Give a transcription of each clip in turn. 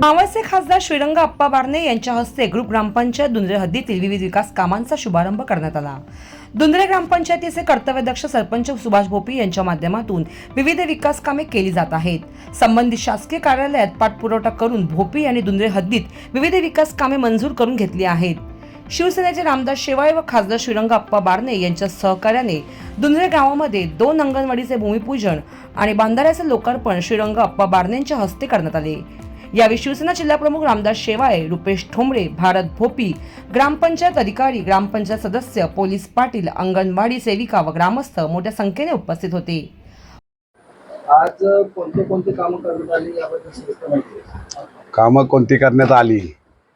मावळचे खासदार श्रीरंग अप्पा बारणे यांच्या हस्ते ग्रुप ग्रामपंचायत दुंद्रे हद्दीतील विविध विकास कामांचा शुभारंभ करण्यात आला. दुंद्रे ग्रामपंचायतीचे कर्तव्यदक्ष सरपंच सुभाष भोपी यांच्या माध्यमातून विविध विकास कामे केली जात आहेत. संबंधित शासकीय कार्यालयात पाठपुरवठा करून भोपी यांनी दुंद्रे हद्दीत विविध विकास कामे मंजूर करून घेतली आहेत. शिवसेनेचे रामदास शेवाळे व खासदार श्रीरंग अप्पा बारणे यांच्या सहकार्याने दुंद्रे गावामध्ये दोन अंगणवाडीचे भूमिपूजन आणि बांधाऱ्याचे लोकार्पण श्रीरंग अप्पा बारणे यांच्या हस्ते करण्यात आले. यावेळी शिवसेना जिल्हाप्रमुख रामदास शेवाळे रुपेश ठोंबरे भारत भोपी ग्रामपंचायत अधिकारी ग्रामपंचायत सदस्य पोलीस पाटील अंगणवाडी सेविका व ग्रामस्थ मोठ्या संख्येने उपस्थित होते. आज कोणते कोणते कामं करण्यात आली याबद्दल. कामं कोणती करण्यात आली?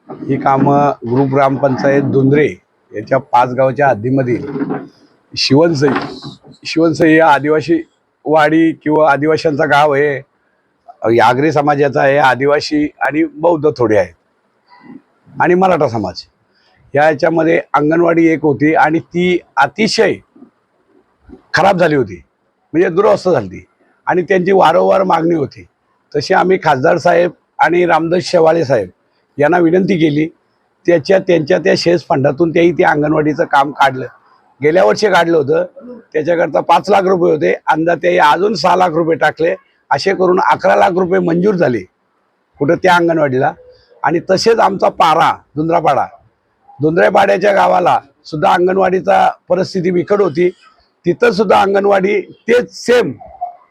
ही कामं ग्रुप ग्रामपंचायत दुंद्रे याच्या पाच गावच्या हद्दीमधील शिवनसई शिवनसई या आदिवासी वाडी किंवा आदिवासींचा गाव आहे. आगरी समाजाचा आहे आदिवासी आणि बौद्ध थोडे आहेत. आणि मराठा समाज. या याच्यामध्ये अंगणवाडी एक होती आणि ती अतिशय खराब झाली होती. म्हणजे दुरवस्था झाली. आणि त्यांची वारंवार मागणी होती. तशी आम्ही खासदार साहेब आणि रामदास शेवाळे साहेब यांना विनंती केली. त्याच्या त्यांच्या त्या शेष फंडातून त्याही त्या अंगणवाडीचं काम काढलं. गेल्या वर्षी काढलं होतं. त्याच्याकरता पाच लाख रुपये होते. अंदा ते अजून सहा लाख रुपये टाकले. असे करून अकरा लाख रुपये मंजूर झाले. कुठं त्या अंगणवाडीला. आणि तसेच आमचा पारा धुंद्रापाडा. धुंद्रेपाड्याच्या गावाला सुद्धा अंगणवाडीचा परिस्थिती बिकट होती. तिथं सुद्धा अंगणवाडी तेच सेम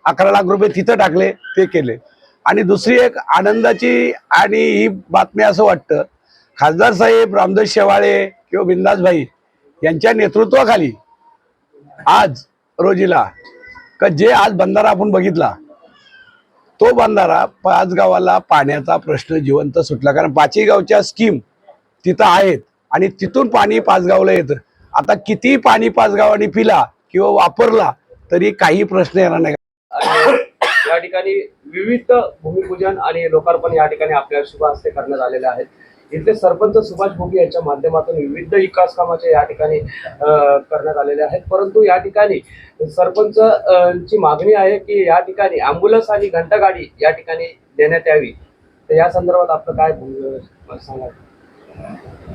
अकरा लाख रुपये तिथं टाकले ते केले. आणि दुसरी एक आनंदाची आणि ही बातमी असं वाटतं खासदार साहेब रामदास शेवाळे किंवा बिंदासभाई यांच्या नेतृत्वाखाली आज रोजीला का जे आज बंधारा आपण बघितला तो बंधारा पाच गावाला पाण्याचा प्रश्न जिवंत सुटला. कारण पाचही गावच्या स्कीम तिथं आहेत आणि तिथून पाणी पाच गावला येतं. आता किती पाणी पाच गावांनी पिला किंवा वापरला तरी काही प्रश्न येणार नाही. या ठिकाणी विविध भूमिपूजन आणि लोकार्पण या ठिकाणी आपल्या शुभ हस्ते करण्यात आलेले आहेत. इथले सरपंच सुभाष भोगी यांच्या माध्यमातून विविध विकास कामाचे या ठिकाणी करण्यात आलेले आहेत. परंतु या ठिकाणी सरपंच ची मागणी आहे की या ठिकाणी अँब्युलन्स आणि घंटागाडी या ठिकाणी देण्यात यावी. तर या संदर्भात आपलं काय सांगा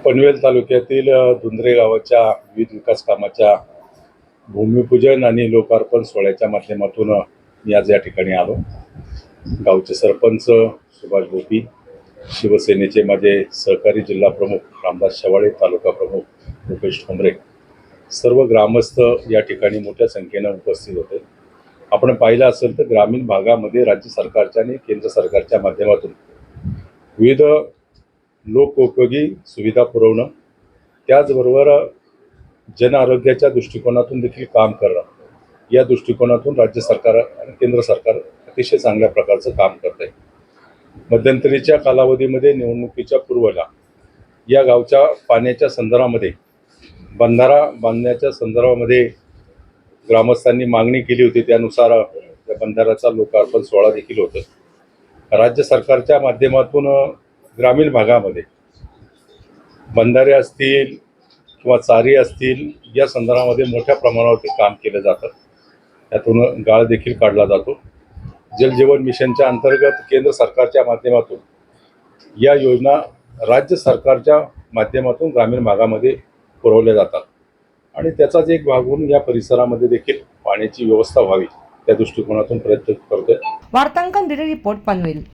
पनवेल तालुक्यातील धुंद्रे गावाच्या विविध विकास कामाच्या भूमिपूजन आणि लोकार्पण सोहळ्याच्या माध्यमातून मी आज या ठिकाणी आलो. गावचे सरपंच सुभाष गोपी शिवसेनेचे माझे सहकारी जिल्हा प्रमुख रामदास शेवाळे तालुका प्रमुख रुपेश ठोंबरे सर्व ग्रामस्थ या ठिकाणी मोठ्या संख्येनं उपस्थित होते. आपण पाहिलं असेल तर ग्रामीण भागामध्ये राज्य सरकारच्या आणि केंद्र सरकारच्या माध्यमातून विविध लोकोपयोगी सुविधा पुरवणं त्याचबरोबर जन आरोग्याच्या दृष्टिकोनातून देखील काम करणं या दृष्टिकोनातून राज्य सरकार आणि केंद्र सरकार अतिशय चांगल्या प्रकारचं काम करत आहे मध्यंतरीच्या कालावधीमध्ये निवडणुकीच्या पूर्वला या गावच्या पाण्याच्या संदर्भामध्ये बंधारा बांधण्याच्या संदर्भामध्ये ग्रामस्थांनी मागणी केली होती. त्यानुसार त्या बंधाऱ्याचा लोकार्पण सोहळा देखील होतं. राज्य सरकारच्या माध्यमातून ग्रामीण भागामध्ये बंधारे असतील किंवा चारी असतील या संदर्भामध्ये मोठ्या प्रमाणावरती काम केलं जातं. त्यातून गाळ देखील काढला जातो. जलजीवन मिशनच्या अंतर्गत केंद्र सरकारच्या माध्यमातून या योजना राज्य सरकारच्या माध्यमातून ग्रामीण भागामध्ये पुरवल्या जातात. आणि त्याचाच एक भाग म्हणून या परिसरामध्ये देखील पाण्याची व्यवस्था व्हावी त्या दृष्टिकोनातून प्रयत्न करतोय. वार्तांकन रिपोर्ट पनवेल.